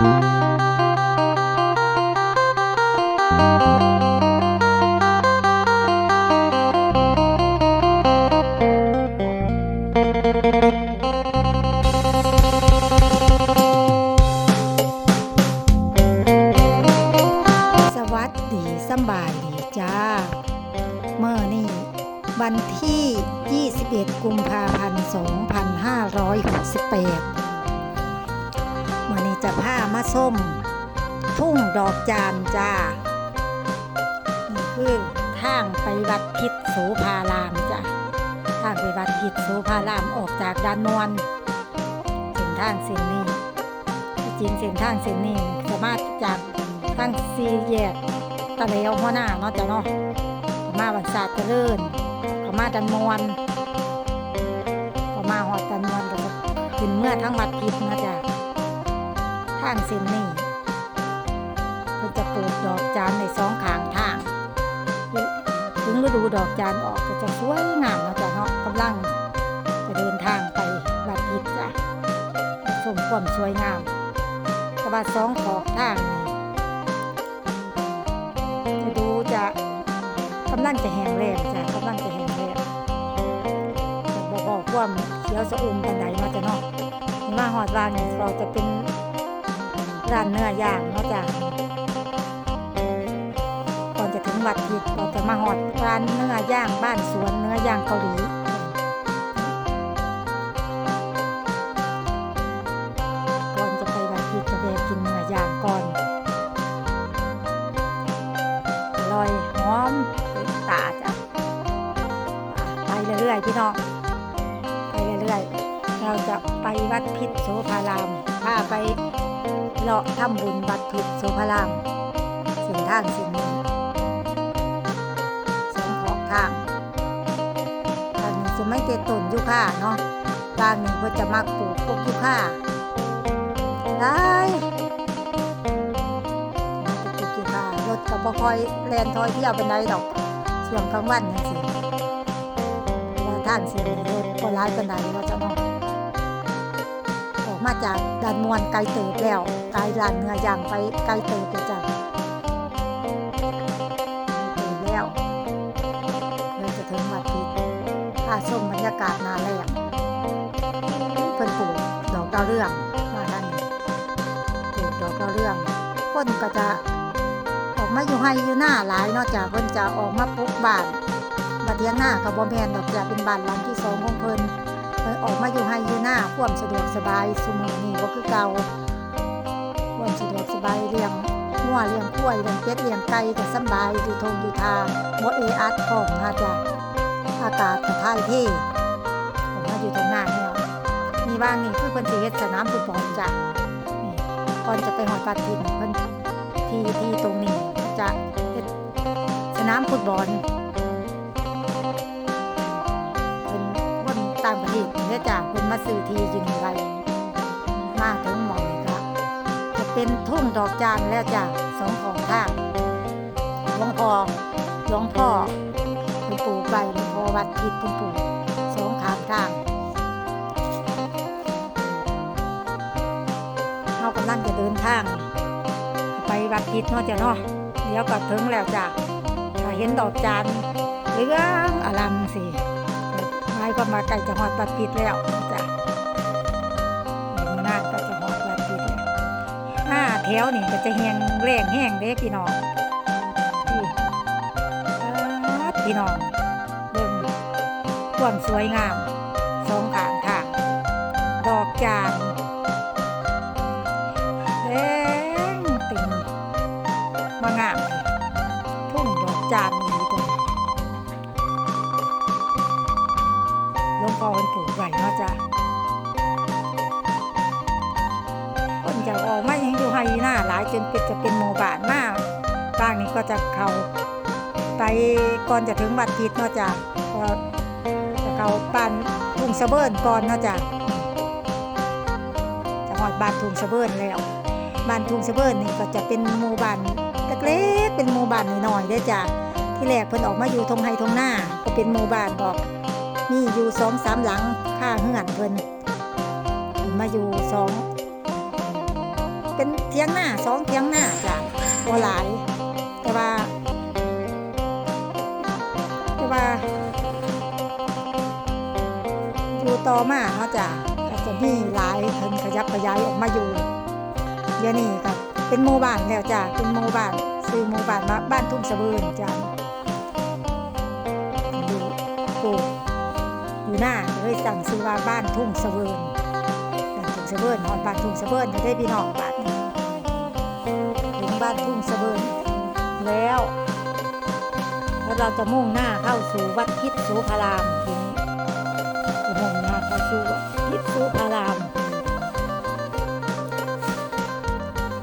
สวัสดีสำบารีจ้าเมื่อนี่วันที่ 21 กุมภาพันธ์ 2568เมื่อนี้ จะพามาส้ม ทุ่งดอกจานจ้านี่คือทางไปวัดพิษโสภารามจ้าทางไปวัดพิษโสภารามออกจากด้านนวลเส้นทางเส้นนี้จริงเส้นทางเส้นนี้สามารถจากทางซีแยกตะเลวหัวหน้าเนาะจ้ะเนาะมาบันศาสตร์เจริญเขามาดันมวนเขามาหอดดันมวนแล้วก็ขึ้นเมื่อทั้งวัดพิษนะจ้ะางเส้นนี้เพิ่นจะปลูกดอกจานในสองข้างทางถึงฤดูดอกจานออกก็จะสวยงามเนาะจ้ะเนาะกำลังจะเดินทางไปวัดพิษจ้ะชมความสวยงามแต่ว่าสองขอบทางนี่จะดูจะกำลังจะแห้งแล้งจ้ะกำลังจะแห้งแล้งบอกบอกความเขียวสะอุ่มกันไหนเนาจะเนาะมาหอดร้านนี่ยเราจะเป็น ร้านเนื้อย่างเนาะจ้ะก่อนจะถึงวัดพิษเราจะมาหอดร้านเนื้อย่างบ้านสวนเนื้อย่างเกาหลี เลาะทำบุญวัดพิษโสภารามเส้นทางเส้นนี้สองขอบทางทางนี้จะไม่เตต้นยูคาเนาะทางนี้เพื่อจะมักปลูกพวกยูคาได้ปลูกยูคารถกับบ่คอยแลนทอยเที่ยวเป็นไรดอกช่วงกลางวันนี่สิว่าทางเสียรถก็ร้ายเป็นไรว่าจะเนาะ มาจากด่านมวนไกลเติบแล้วไกลด่านเนื้อย่างไปไกลเติบเลยจ้ะไกลเติบแล้วเราจะถึงวัดพิษถ้าชมบรรยากาศนาแรงเพิ่นปลูกดอกดาวเรืองมาด้านนี้ปลูกดอกดาวเรืองคนก็จะออกมาอยู่ให้อยู่หน้าหลายนอกจากเพิ่นจะออกมาปลูกบ้านบัดเดียงหน้ากับบ่แมนดอกจะเป็นบ้านหลังที่สองของเพิ่นเพิ่น ออกมาอยู่ให้อยู่หน้าความสะดวกสบายซุมื้อนี้บ่คือเก่าความสะดวกสบายเลี้ยงงัวเลี้ยงกล้วยเลี้ยงเป็ดเลี้ยงไก่ก็สบายอยู่ทงอยู่ทางบ่เออัดพร้อมนะจ๊ะอากาศก็ถ่ายเทผมมาอยู่ตรงหน้าเนี่ยมีบ้างนี่คือเพิ่นสิเฮ็ดสนามฟุตบอลจ้ะก่อนจะไปหอดปาทินเพิ่นที่ที่ตรงนี้จะเฮ็ดสนามฟุตบอลางประเทศเนี่ยจ้ะเพิ่นมาซื้อทีอยู่นี่ไรมาถึงหมองนี่ก็จะเป็นทุ่งดอกจานแล้วจ้ะสองของทางหลวงพ่อหลวงพ่อเป็นปู่ไก่หลวงพ่อวัดพิษเป็นปู่สองขางทางเรากำลังจะเดินทาง ไปวัดพิษเนาะจ้ะเนาะเดี๋ยวก็ถึงแล้วจ้ะถ้าเห็นดอกจานเหลืองอลัมสิไม้ ก็มาใกล้จะหอดวัดพิษแล้วจ้ะมือหน้าก็จะหอดวัดพิษแล้วห้าแถวนี่ก็จะแห้งแรงแห้งเด้พี่น้องพี่กี่น้องเบิ่งความสวยงามสองข้างทางดอกจานแดงติ่งมางามทุ่งดอกจานนี่ มันปลูกไว้เนาะจ้ะคนจะออกมายังอยู่ไฮหน้าหลายจนเป็นจะเป็นหมู่บ้านมากบ้างนี้ก็จะเข้าไปก่อนจะถึงวัดพิษเนาะจ้ะก็จะเข้าบ้านทุ่งสะเบินก่อนเนาะจ้ะจะหอดบ้านทุ่งสะเบินแล้วบ้านทุ่งสะเบินนี่ก็จะเป็นหมู่บ้านเล็กๆเป็นหมู่บ้านหน้อยๆเด้จ้ะที่แรกเพิ่นออกมาอยู่ทงไฮทงหน้าก็เป็นหมู่บ้านดอกมีอยู่สองสามหลัง ข้าเฮือนเพิ่นเพิ่นมาอยู่สองเป็นเทียงหน้าสองเทียงหน้าจ้ะบ่หลาย แต่ว่า แต่ว่า อยู่ต่อมาเนาะจ้ะก็จะมีหลายเพิ่นขยับขยายออกมาอยู่เดี๋ยวนี้ก็เป็นหมู่บ้านแล้วจ้ะเป็นหมู่บ้านซื้อหมู่บ้านมาบ้านทุ่งเสบินจ้ะอยู่ปลูกอยู่หน้า เลยสั่งซื้อว่าบ้านทุ่งเสบินบ้านทุ่งเสบินนอนบ้านทุ่งเสบินจะได้พี่น้องบ้านถึงบ้านทุ่งเสบินแล้ว แล้วเราจะมุ่งหน้าเข้าสู่วัดพิษสุพารามทีนี้จะมุ่งหน้าเข้าสู่วัดพิษสุพาราม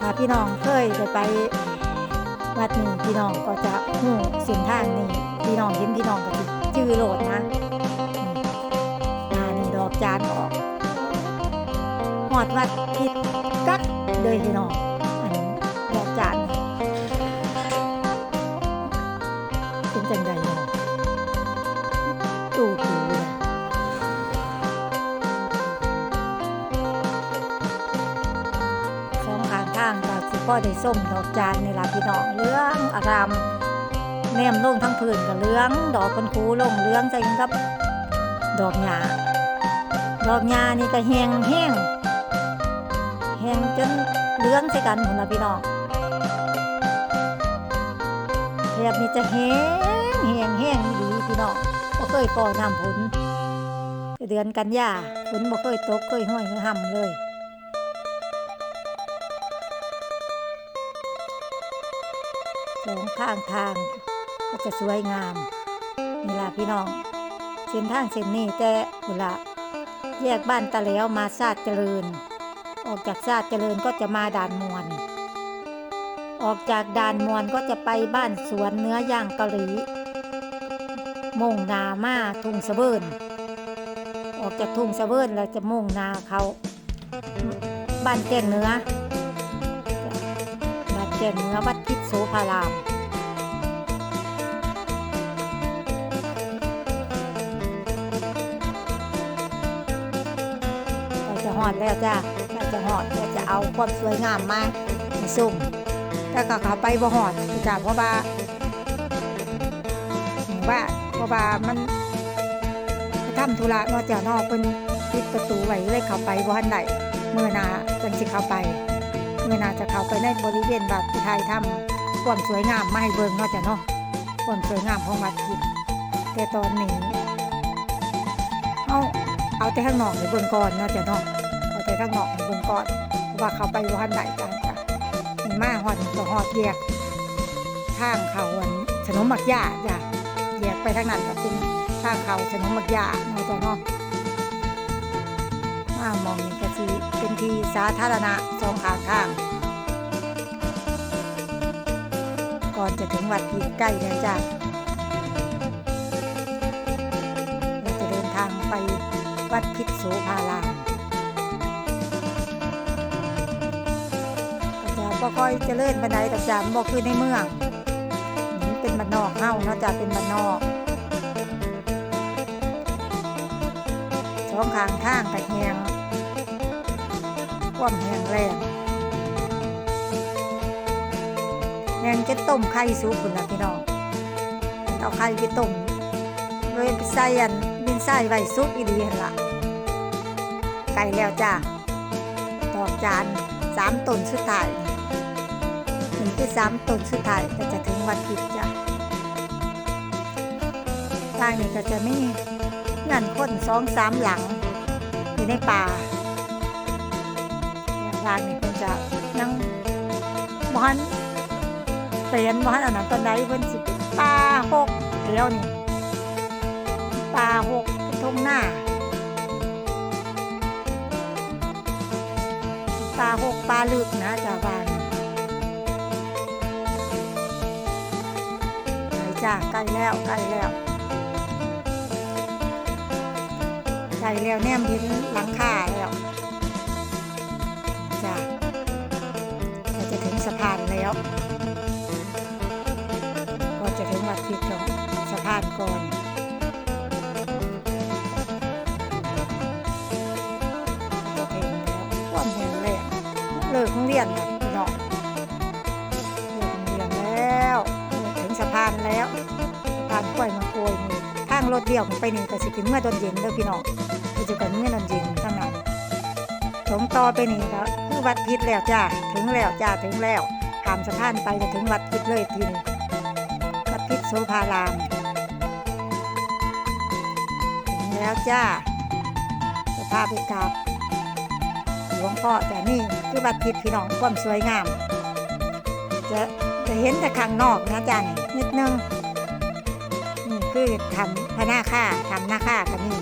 ถ้าพี่น้องเคยไปไปวัดหนึ่งพี่น้องก็จะหูเส้นทางนี้พี่น้องเห็นพี่น้องก็จะจื้อโหลดนะ อดวัดพิษกักเลยพี่น้องอันนี้ดอกจานเป็นจังใดเนาะตูดูเลยสองข้างทางก็สิพ่อได้ส้มดอกจานในลาพี่น้องเลื้องอารามแนมลงทั้งพื้นก็เลื้อง ดอกคนคูลงเลื้องใจกันกับ ดอกหญ้าดอกหญ้านี่ก็แห้งแห้ง งจนเหลื้องใส่กันพุ่นละพี่น้องแถบนี้จะแห้งแห้งแห้งอีพี่น้องบ่เคยปอน้ำฝนเดือนกันยาฝนบ่เคยตกเคยห้อยเคยห่ำเลยสองข้างทางก็จะสวยงามนี่ล่ะพี่น้อง เส้นทางเส้นนี้แต่หุละแยกบ้านตะแล้วมาซาดเจริญ ออกจากซาดเจริญก็จะมาด่านมวน ออกจากด่านมวนก็จะไปบ้านสวนเนื้อย่างเกาหลีมุ่งนามาทุ่งสะเบินออกจากทุ่งสะเบินแล้วจะมุ่งนาเขาบ้านแก่งเนื้อบ้านแก่งเนื้อวัดพิษโสภารามเราจะหอดแล้วจ้า เราหอดเราจะเอาความสวยงามมาให้ซุ่มถ้าก็เขาไปบ่หอดจ้ะเพราะว่าว่าเพราะว่ามันทำธุระนอกจากนอกเป็นปิดประตูไว้เลยเข้าไปบ่ทันได้เมื่อนาจังสิเข้าไปเมื่อนาจะเข้าไปในบริเวณวัดที่ไทยทำความสวยงามมาให้เบิ่งนอกจากนาะความสวยงามของวัดทิพย์แต่ตอนนี้เอาเอาแต่ข้างนอกให้เบิ่งก่อนนอกจากนาะเอาแต่ข้างนอกให้เบิ่ง ก่อน เพราะว่าเขาไปบ่ทันได้จ้ะจ้ะมีมาหอดก็หอดแยกทางเขาอันขนมหมักยาจ้ะแยกไปทางนั้นก็เป็นทางเขาขนมหมักยาเนาะจ้ะเนาะมามองนี่ก็สิเป็นที่สาธารณะสองข้างทางก่อนจะถึงวัดพีใกล้แล้วจ้ะเราจะเดินทางไปวัดพิษโสภาราม บ่ค่อยเจริญปานใดดอกจ้ะบ่คือในเมืองมันเป็นบ้านนอกเฮาเนาะจ้ะเป็นบ้านนอกสองข้างทางก็แหงความแหงแรงแหงจะต้มไข่สุกพุ่นละพี่น้องเอาไข่ไปต้มเลยไปใส่อันมินใส่ไว้สุกอีดีหั่นล่ะไก่แล้วจ้ะดอกจานสามต้นสุดท้าย นี่คือสามต้นสุดท้ายก็จะถึงวัดพิษจ้ะทางนี้ก็จะไมีงินคนสองสามหลังอยู่ในป่าทางนี้ก็จะนั่งบ้านเตียนบ้านอันนั้นตอนไหนเพิ่นสิป่าหกแล้วนี่ป่าหกเป็นทุ่งหน้าป่าหกป่าลึกนะจ้าบ้าน จ้าใกล้แล้วใกล้แล้วใกล้แล้วแนมเห็นหลังคาแล้วจ้าก็จะถึงสะพานแล้ว ก็จะถึงวัดพิษแล้วสะพานก่อนก็ถึงแล้วความแห้งแล้งลิกโรงเรียนนะพี่ สะพานแล้วสะพานกล้วยมาโกยนี่ทางรถเดี่ยวผมไปนี่ก็สิเป็นเมื่อตอนเย็นเด้อพี่น้องก็จะเป็นเมื่อตอนเย็นทั้งนั้นตรงต่อไปนี่ก็คือวัดพิษแล้วจ้าถึงแล้วจ้าถึงแล้วข้ามสะพานไปจะถึงวัดพิษเลยทีนี้วัดพิษโสภารามถึงแล้วจ้าจะพาไปกราบหลวงพ่อแต่นี่คือบัดทิดพี่น้องความสวยงามจะจะเห็นแต่ข้างนอกนะจ๊ะนี่ นิดนึงนี่คือทำพนาค่าทำหน้าค่ากันนี่